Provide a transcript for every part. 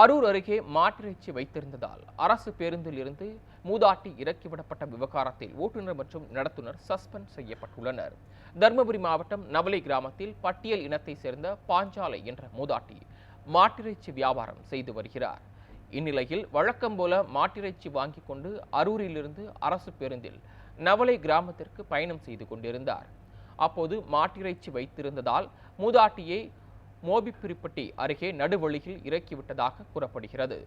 அரூர் அருகே மாட்டிறைச்சி வைத்திருந்ததால் அரசு பேருந்தில் இருந்து மூதாட்டி இறக்கிவிடப்பட்ட விவகாரத்தில் ஓட்டுநர் மற்றும் நடத்துனர் சஸ்பெண்ட் செய்யப்பட்டுள்ளனர். தருமபுரி மாவட்டம் நவலை கிராமத்தில் பட்டியல் இனத்தை சேர்ந்த பாஞ்சாலை என்ற மூதாட்டி மாட்டிறைச்சி வியாபாரம் செய்து வருகிறார். இந்நிலையில் வழக்கம் போல மாட்டிறைச்சி வாங்கி கொண்டு அரூரிலிருந்து அரசு பேருந்தில் நவலை கிராமத்திற்கு பயணம் செய்து கொண்டிருந்தார். அப்போது மாட்டிறைச்சி வைத்திருந்ததால் மூதாட்டியை மோபிப்பிரிப்பட்டி அருகே நடுவழியில் இறக்கிவிட்டதாக கூறப்படுகிறது.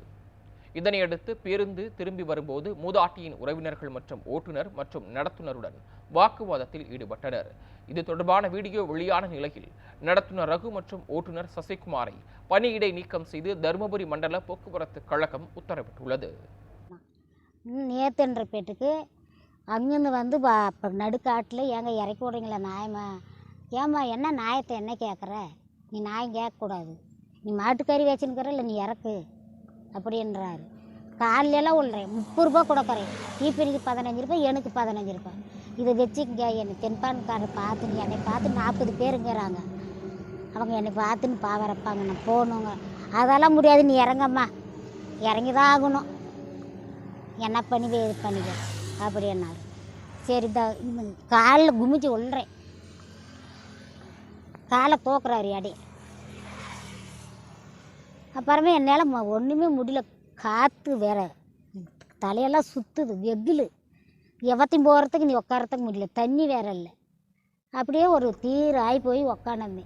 இதனையடுத்து பேருந்து திரும்பி வரும்போது மூதாட்டியின் உறவினர்கள் மற்றும் ஓட்டுநர் மற்றும் நடத்துனருடன் வாக்குவாதத்தில் ஈடுபட்டனர். இது தொடர்பான வீடியோ வெளியான நிலையில் நடத்துனர் ரகு மற்றும் ஓட்டுநர் சசிகுமாரை பணியிடை நீக்கம் செய்து தருமபுரி மண்டல போக்குவரத்து கழகம் உத்தரவிட்டுள்ளது. நேத்துன்ற பேட்டுக்கு அங்கேருந்து வந்து நடுக்காட்டில் ஏங்க இறக்கி விடுறீங்களா நாயம்மா ஏம்மா என்ன நாயத்தை என்ன கேட்குற நீ நாயம் கேட்கக்கூடாது. நீ மாட்டுக்கறி வச்சுன்னுக்கிற இல்லை நீ இறக்கு. அப்படின்றாரு காலையெல்லாம் விழுறேன் முப்பது ரூபா கொடுக்குறேன் டீப்பனிக்கு பதினஞ்சு ரூபாய் எனக்கு பதினஞ்சு ரூபாய். இதை வச்சுக்கங்க என்னை தென்பான்காரர் பார்த்து நீ என்னை பார்த்து நாற்பது பேருங்கிறாங்க. அவங்க என்னை பார்த்துன்னு பாவரப்பாங்க நான் போகணுங்க. அதெல்லாம் முடியாது நீ இறங்கம்மா. இறங்கி தான் ஆகணும். என்ன பண்ணி இது பண்ணிக்க அப்படின்னாரு சரி தான் காலில் குமிச்சு விழுறேன் காலை போக்குறாரு அடி அப்புறமே என்னால் ஒன்றுமே முடியல. காற்று வேற. தலையெல்லாம் சுற்றுது வெகுல் எவத்தையும் போகிறதுக்கு நீ உட்காரத்துக்கு முடியல. தண்ணி வேற இல்லை. அப்படியே ஒரு தீர் ஆகி போய் உக்காணமே